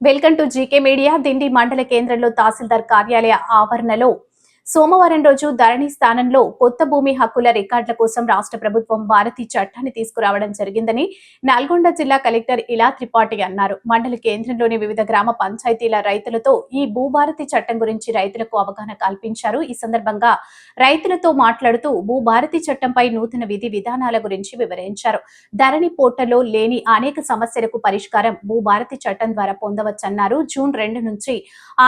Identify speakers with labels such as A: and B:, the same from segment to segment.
A: Welcome to GK media Dindi మండల కేంద్రంలో తహసీల్దార్ కార్యాలయ ఆవరణలో సోమవారం రోజు ధరణి స్థానంలో కొత్త భూమి హక్కుల రికార్డుల కోసం రాష్ట్ర ప్రభుత్వం భారతీ చట్టాన్ని తీసుకురావడం జరిగిందని నల్గొండ జిల్లా కలెక్టర్ ఇలా త్రిపాఠి అన్నారు. మండల కేంద్రంలోని వివిధ గ్రామ పంచాయతీల రైతులతో ఈ భూభారతి చట్టం గురించి రైతులకు అవగాహన కల్పించారు. ఈ సందర్భంగా రైతులతో మాట్లాడుతూ భూభారతి చట్టంపై నూతన విధి విధానాల గురించి వివరించారు. ధరణి పోర్టల్లో లేని అనేక సమస్యలకు పరిష్కారం భూభారతి చట్టం ద్వారా పొందవచ్చన్నారు. జూన్ రెండు నుంచి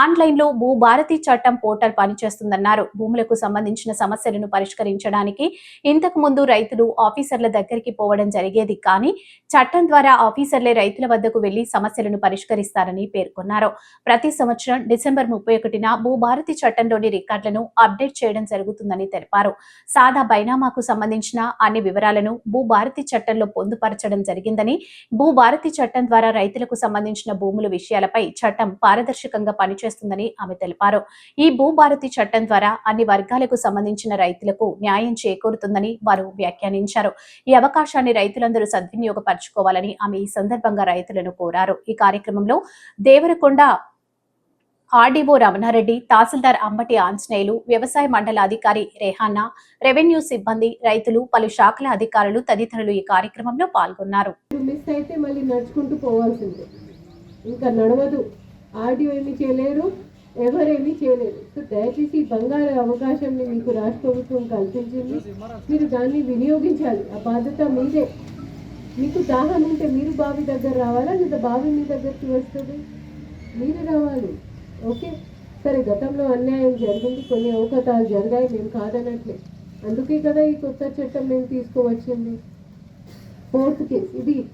A: ఆన్లైన్లో భూభారతి చట్టం పోర్టల్ పనిచేస్తుందన్నారు. భూములకు సంబంధించిన సమస్యలను పరిష్కరించడానికి ఇంతకు ముందు రైతులు ఆఫీసర్ల దగ్గరికి పోవడం జరిగేది కానీ చట్టం ద్వారా ఆఫీసర్లే రైతుల వద్దకు వెళ్ళి సమస్యలను పరిష్కరిస్తారని పేర్కొన్నారు. ప్రతి సంవత్సరం డిసెంబర్ ముప్పై ఒకటిన భూభారతి చట్టంలోని రికార్డులను అప్డేట్ చేయడం జరుగుతుందని తెలిపారు. సాదా బైనామాకు సంబంధించిన అన్ని వివరాలను భూభారతి చట్టంలో పొందుపరచడం జరిగిందని భూభారతి చట్టం ద్వారా రైతులకు సంబంధించిన భూముల విషయాలపై చట్టం పారదర్శకంగా పనిచేస్తుందని ఆమె తెలిపారు. ఈ భూభారతి చట్టం ద్వారా అన్ని వర్గాలకు సంబంధించిన రైతులకు న్యాయం చేకూరుతుందని వారు వ్యాఖ్యానించారు. ఈ అవకాశాన్ని రైతులందరూ సద్వినియోగపరచుకోవాలని ఆమె ఈ సందర్భంగా రైతులను కోరారు. ఈ కార్యక్రమంలో దేవరకొండ ఆర్డీఓ రమణారెడ్డి తహసీల్దార్ అంబటి ఆంజనేయులు వ్యవసాయ మండల అధికారి రేహానా రెవెన్యూ సిబ్బంది రైతులు పలు శాఖల అధికారులు తదితరులు ఈ కార్యక్రమంలో పాల్గొన్నారు.
B: మిస్ అయితే మళ్ళీ నడుచుకుంటూ పోవాల్సిందే. ఇంకా నడవదు. ఆర్డీఓ ఏమి చేయలేరు. ఎవరేమీ చేయలేదు. సో దయచేసి బంగారు అవకాశంని మీకు రాష్ట్ర ప్రభుత్వం కల్పించింది. మీరు దాన్ని వినియోగించాలి. ఆ బాధ్యత మీదే. మీకు దాహం ఉంటే మీరు బావి దగ్గర రావాలా? లేదా బావి మీ దగ్గరికి వస్తుంది? మీరు రావాలి. ఓకే? సరే గతంలో అన్యాయం జరిగింది. కొన్ని అవకతాలు జరిగాయి. మేము కాదనట్లే. అందుకే కదా ఈ కొత్త చట్టం మేము తీసుకువచ్చింది. Fourth case. ఇది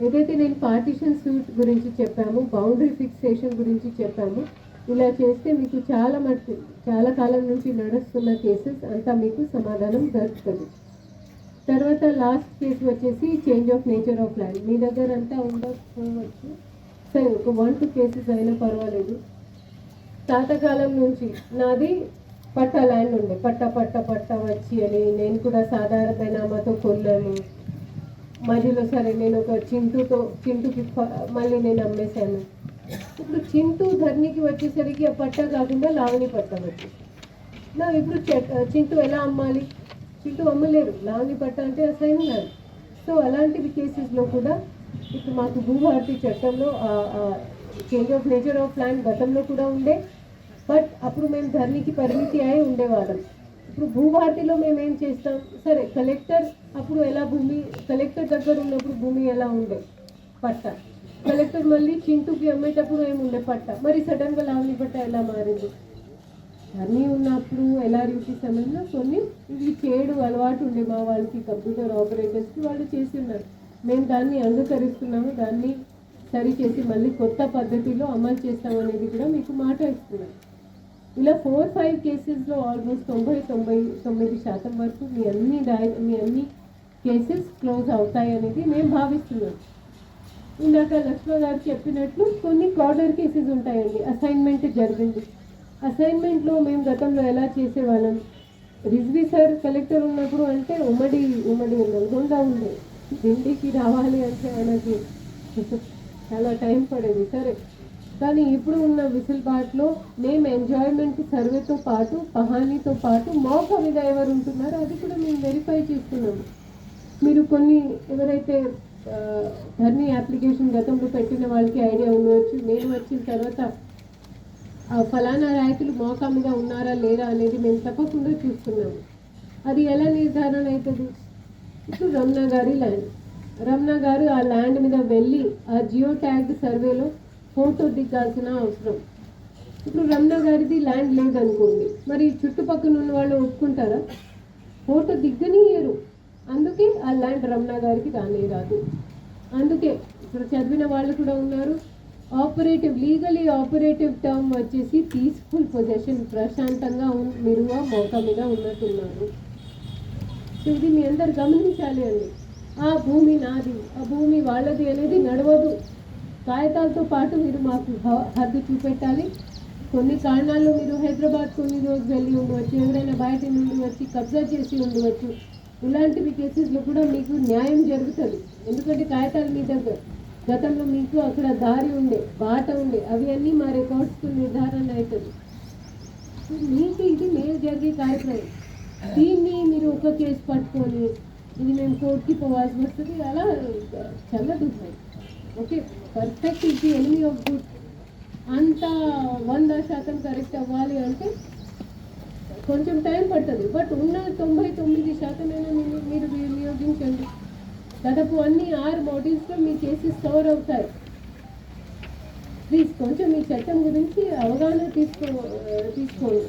B: ఏదైతే నేను పార్టీషన్ సూట్ గురించి చెప్పాము బౌండరీ ఫిక్సేషన్ గురించి చెప్పాము ఇలా చేస్తే మీకు చాలా మటుకు చాలా కాలం నుంచి నడుస్తున్న కేసెస్ అంతా మీకు సమాధానం దొరుకుతుంది. తర్వాత లాస్ట్ కేసు వచ్చేసి change of nature of land. మీ దగ్గర అంతా ఉండకపోవచ్చు సరే ఒక వన్ టూ కేసెస్ అయినా పర్వాలేదు. తాతకాలం నుంచి నాది పట్ట ల్యాండ్ ఉండే. పట్ట పట్ట పట్ట వచ్చి అని నేను కూడా సాధారణ పరిణామాతో కొన్నాను. మధ్యలో సరే నేను ఒక చింటూతో చింటూకి మళ్ళీ నేను అమ్మేశాను. ఇప్పుడు చింటూ ధర్నికి వచ్చేసరికి ఆ పట్ట కాకుండా లావణి పట్ట వచ్చింది నా ఇప్పుడు చింటూ ఎలా అమ్మాలి? చింటూ అమ్మలేరు లావణి పట్ట అంటే అసైన్ కాదు. సో అలాంటి కేసెస్లో కూడా ఇప్పుడు మాకు భూభారతి చట్టంలో change of nature of land గతంలో కూడా ఉండే. బట్ అప్పుడు మేము ధరణికి పరిమితి అయి ఉండేవాళ్ళం. ఇప్పుడు భూభారతిలో మేము ఏం చేస్తాం? సరే కలెక్టర్ అప్పుడు ఎలా భూమి కలెక్టర్ దగ్గర ఉన్నప్పుడు భూమి ఎలా ఉండే? పట్ట. కలెక్టర్ మళ్ళీ చింటూకి అమ్మేటప్పుడు ఏముండే పట్ట మరి సడన్గా లావణి పట్ట ఎలా మారింది? అన్నీ ఉన్నప్పుడు ఎలా డ్యూటీ సమయంలో కొన్ని ఇవి చేయడం అలవాటు ఉండే మా వాళ్ళకి కంప్యూటర్ ఆపరేటర్స్కి వాళ్ళు చేస్తున్నారు మేము దాన్ని అంగీకరిస్తున్నాము. దాన్ని సరి చేసి మళ్ళీ కొత్త పద్ధతిలో అమలు చేస్తామనేది కూడా మీకు మాట ఇస్తున్నాను. ఇలా ఫోర్ ఫైవ్ కేసెస్లో ఆల్మోస్ట్ తొంభై తొంభై తొమ్మిది శాతం వరకు మీ అన్ని డై మీ అన్ని కేసెస్ క్లోజ్ అవుతాయి అనేది మేము భావిస్తున్నాం. ఇందాక లక్ష్మ గారు చెప్పినట్లు కొన్ని కార్డర్ కేసెస్ ఉంటాయండి. అసైన్మెంట్ జరిగింది. అసైన్మెంట్లో మేము గతంలో ఎలా చేసేవాళ్ళం? రిజ్వీ సార్ కలెక్టర్ ఉన్నప్పుడు అంటే ఉమ్మడి ఉమ్మడి నల్గొండ ఉండే. ఢిల్లీకి రావాలి అంటే ఆయనకి చాలా టైం పడేది. సరే. కానీ ఇప్పుడు ఉన్న విసిల్బాట్లో మేము ఎంజాయ్మెంట్ సర్వేతో పాటు పహానీతో పాటు మోక మీద ఎవరు ఉంటున్నారో. అది కూడా మేము వెరిఫై చేస్తున్నాము. మీరు కొన్ని ఎవరైతే ధర్నీ అప్లికేషన్ గతంలో పెట్టిన వాళ్ళకి ఐడియా ఉండవచ్చు. నేను వచ్చిన తర్వాత ఆ ఫలానా రైతులు మోకా మీద ఉన్నారా లేరా అనేది మేము తప్పకుండా చూస్తున్నాము. అది ఎలా నిర్ధారణ అవుతుంది? ఇప్పుడు రమణ గారి ల్యాండ్ రమణ గారు ఆ ల్యాండ్ మీద వెళ్ళి ఆ జియో ట్యాగ్ సర్వేలో ఫోటో దిగాల్సిన అవసరం. ఇప్పుడు రమణ గారిది ల్యాండ్ లేదనుకోండి. మరి చుట్టుపక్కల ఉన్న వాళ్ళు ఒప్పుకుంటారా? ఫోటో దిగ్గనియరు. అందుకే ఆ ల్యాండ్ రమణ గారికి రానే రాదు. అందుకే ఇప్పుడు చదివిన వాళ్ళు కూడా ఉన్నారు. ఆపరేటివ్ లీగలీ ఆపరేటివ్ టర్మ్ వచ్చేసి పీస్ఫుల్ పొజిషన్ ప్రశాంతంగా ఉన్- మీరు మోక మీద ఉన్నట్టున్నారు. సో ఇది మీ అందరు గమనించాలి అండి. ఆ భూమి నాది ఆ భూమి వాళ్ళది అనేది నడవదు. కాగితాలతో పాటు మీరు మాకు హ- హద్దు చూపెట్టాలి. కొన్ని కారణాల్లో మీరు హైదరాబాద్ కొన్ని రోజు వెళ్ళి ఉండవచ్చు. ఎవరైనా బయట నుండి వచ్చి కబ్జా చేసి ఉండవచ్చు. ఇలాంటివి కేసెస్లో కూడా మీకు న్యాయం జరుగుతుంది. ఎందుకంటే కాగితాలు మీ దగ్గర గతంలో మీకు అక్కడ దారి ఉండే బాట ఉండే అవి అన్నీ మా రికార్డ్స్కు నిర్ధారణ అవుతుంది మీకు ఇది మేలు జరిగే కార్యక్రమం. దీన్ని మీరు ఒక కేసు పట్టుకొని ఇది మేము కోర్టుకి పోవాల్సి వస్తుంది. అలా చల్లదు ఓకే? పర్ఫెక్ట్ ఇది ఎనిమి ఆఫ్ గుడ్ అంత వంద శాతం కరెక్ట్ అవ్వాలి అంటే కొంచెం టైం పడుతుంది. బట్ ఉన్న తొంభై తొమ్మిది శాతమైనా మీరు మీరు వినియోగించండి. దాదాపు అన్ని ఆరు బాడీస్లో మీ కేసెస్ కవర్ అవుతాయి. ప్లీజ్ కొంచెం మీ చట్టం గురించి అవగాహన తీసుకో తీసుకోండి.